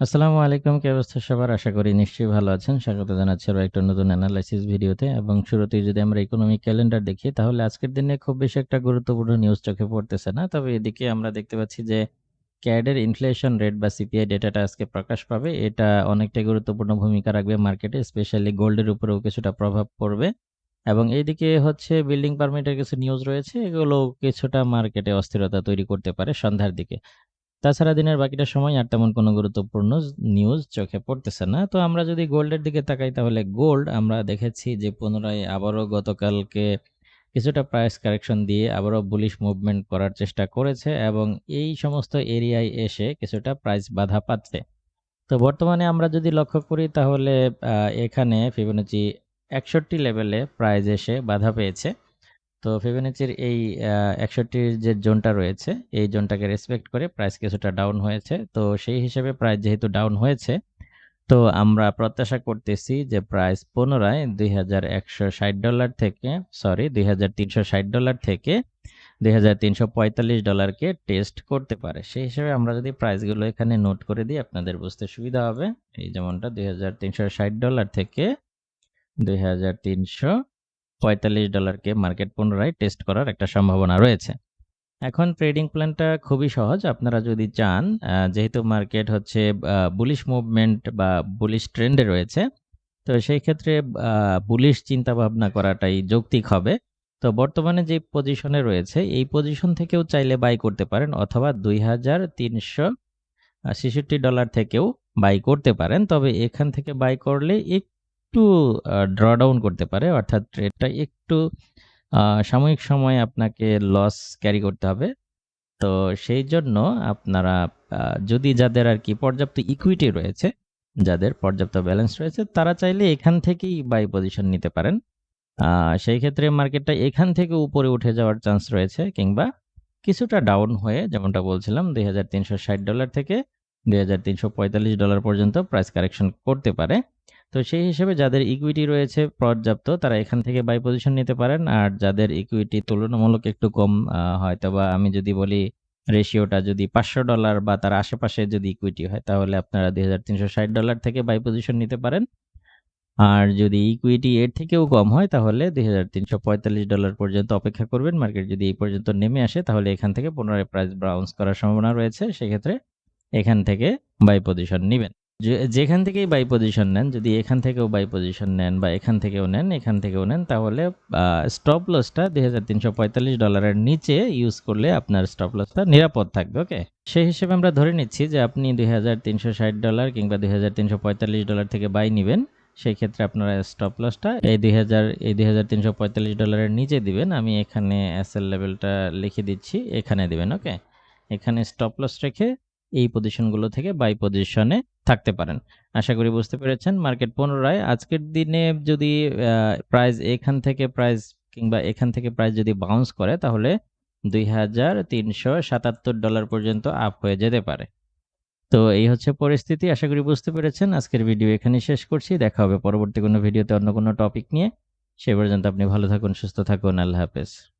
আসসালামু আলাইকুম, কি অবস্থা সবার? আশা করি নিশ্চয়ই ভালো আছেন। স্বাগত জানাচ্ছি আরও একটা নতুন অ্যানালাইসিস ভিডিওতে। এবং শুরুতেই যদি আমরা ইকোনমিক ক্যালেন্ডার দেখি, তাহলে আজকের দিনে খুব বেশি একটা গুরুত্বপূর্ণ নিউজ চোখে পড়তেছে না। তবে এদিকে আমরা দেখতে পাচ্ছি যে ক্যাডের ইনফ্লেশন রেট বা সিপিআই ডেটাটা আজকে প্রকাশ পাবে। এটা অনেকটাই গুরুত্বপূর্ণ ভূমিকা রাখবে মার্কেটে স্পেশালি গোল্ডের উপরেও কিছুটা প্রভাব পড়বে। এবং এইদিকে হচ্ছে বিল্ডিং পারমিটের কিছু নিউজ রয়েছে। এগুলো কিছুটা মার্কেটে অস্থিরতা তৈরি করতে পারে সন্ধ্যার দিকে। তাছাড়া দিনের বাকিটা সময় আর তেমন কোনো গুরুত্বপূর্ণ নিউজ চোখে পড়তেছে না। তো আমরা যদি গোল্ডের দিকে তাকাই তাহলে গোল্ড আমরা দেখেছি যে পুনরায় আবারও গতকালকে কিছুটা প্রাইস কারেকশন দিয়ে আবারও বুলিশ মুভমেন্ট করার চেষ্টা করেছে এবং এই সমস্ত এরিয়ায় এসে কিছুটা প্রাইস বাধা পাচ্ছে। তো বর্তমানে আমরা যদি লক্ষ্য করি তাহলে এখানে ফিবোনাচি একষট্টি লেভেলে প্রাইস এসে বাধা পেয়েছে। তো ফিবোনাচির এই একষট্টির যে জোনটা রয়েছে, এই জোনটাকে রেসপেক্ট করে প্রাইস কিছুটা ডাউন হয়েছে। তো সেই হিসেবে প্রাইস যেহেতু ডাউন হয়েছে, তো আমরা প্রত্যাশা করতেছি যে প্রাইস পুনরায় দুই হাজার একশো ষাট ডলার থেকে সরি দুই হাজার তিনশো ষাট ডলার থেকে দুই হাজার তিনশো পঁয়তাল্লিশ ডলারকে টেস্ট করতে পারে। সেই হিসেবে আমরা যদি প্রাইসগুলো এখানে নোট করে দিই, আপনাদের বুঝতে সুবিধা হবে। এই যেমনটা দুই হাজার তিনশো ষাট ডলার থেকে দুই হাজার তিনশো পঁয়তাল্লিশ ডলারকে মার্কেট পুনরায় টেস্ট করার একটা সম্ভাবনা রয়েছে। এখন ট্রেডিং প্ল্যানটা খুবই সহজ। আপনারা যদি চান যেহেতু মার্কেট হচ্ছে বুলিশ মুভমেন্ট বা বুলিশ ট্রেন্ডে রয়েছে, তো সেই ক্ষেত্রে বুলিশ চিন্তা ভাবনা করাটাই যৌক্তিক হবে। তো বর্তমানে যে পজিশনে রয়েছে, এই পজিশন থেকেও চাইলে বাই করতে পারেন অথবা দুই হাজার তিনশো ছেষট্টি ডলার থেকেও বাই করতে পারেন। তবে এখান থেকে বাই করলে একটু ড্র ডাউন করতে পারে। অর্থাৎ ট্রেডটা একটু সাময়িক সময় আপনাকে লস ক্যারি করতে হবে। তো সেই জন্য আপনারা যদি যাদের আর কি পর্যাপ্ত ইকুইটি রয়েছে, যাদের পর্যাপ্ত ব্যালেন্স রয়েছে, তারা চাইলে এখান থেকেই বাই পজিশন নিতে পারেন। সেই ক্ষেত্রে মার্কেটটা এখান থেকে উপরে উঠে যাওয়ার চান্স রয়েছে কিংবা কিছুটা ডাউন হয়ে, যেমনটা বলছিলাম, দুই হাজার তিনশো ষাট ডলার থেকে দুই হাজার তিনশো পঁয়তাল্লিশ ডলার পর্যন্ত প্রাইস কারেকশন করতে পারে। তো সেই হিসেবে যাদের ইকুইটি রয়েছে পর্যাপ্ত, তারা এখান থেকে বাই পজিশন নিতে পারেন। আর যাদের ইকুইটি তুলনামূলক একটু কম হয়তো বা আমি যদি বলি রেশিওটা যদি পাঁচশো ডলার বা তার আশেপাশে যদি ইকুইটি হয়, তাহলে আপনারা দুই হাজার তিনশো ষাট ডলার থেকে বাই পজিশন নিতে পারেন। আর যদি ইকুইটি এর থেকেও কম হয়, তাহলে দুই হাজার তিনশো পঁয়তাল্লিশ ডলার পর্যন্ত অপেক্ষা করবেন। মার্কেট যদি এই পর্যন্ত নেমে আসে, তাহলে এখান থেকে পুনরায় প্রাইস ব্রাউন্স করার সম্ভাবনা রয়েছে। সেক্ষেত্রে এখান থেকে বাই পজিশন নেবেন। যেখান থেকেই বাই পজিশন নেন, যদি এখান থেকেও বাই পজিশন নেন বা এখান থেকেও নেন, এখান থেকেও নেন, তাহলে স্টপ লসটা দুই হাজার তিনশো পঁয়তাল্লিশ ডলারের নিচে ইউজ করলে আপনার স্টপ লসটা নিরাপদ থাকবে ওকে সেই হিসেবে আমরা ধরে নিচ্ছি যে আপনি দুই হাজার তিনশো ষাট ডলার কিংবা দুই হাজার তিনশো পঁয়তাল্লিশ ডলার থেকে বাই নেবেন, সেই ক্ষেত্রে আপনারা স্টপ লসটা এই দুই হাজার, এই দুই হাজার তিনশো পঁয়তাল্লিশ ডলারের নিচে দিবেন। আমি এখানে এস এল লেভেলটা লিখে দিচ্ছি, এখানে দিবেন ওকে এখানে স্টপ লস রেখে এই পজিশনগুলো থেকে বাই পজিশনে থাকতে পারেন। আশা করি বুঝতে পেরেছেন। মার্কেট পুনরায় আজকের দিনে যদি প্রাইস এখান থেকে প্রাইস কিংবা এখান থেকে প্রাইস যদি বাউন্স করে, তাহলে দুই হাজার তিনশো সাতাত্তর ডলার পর্যন্ত আপ হয়ে যেতে পারে। তো এই হচ্ছে পরিস্থিতি। আশা করি বুঝতে পেরেছেন। আজকের ভিডিও এখানে শেষ করছি। দেখা হবে পরবর্তী কোনো ভিডিওতে অন্য কোনো টপিক নিয়ে। সে পর্যন্ত আপনি ভালো থাকুন, সুস্থ থাকুন। আল্লাহ হাফেজ।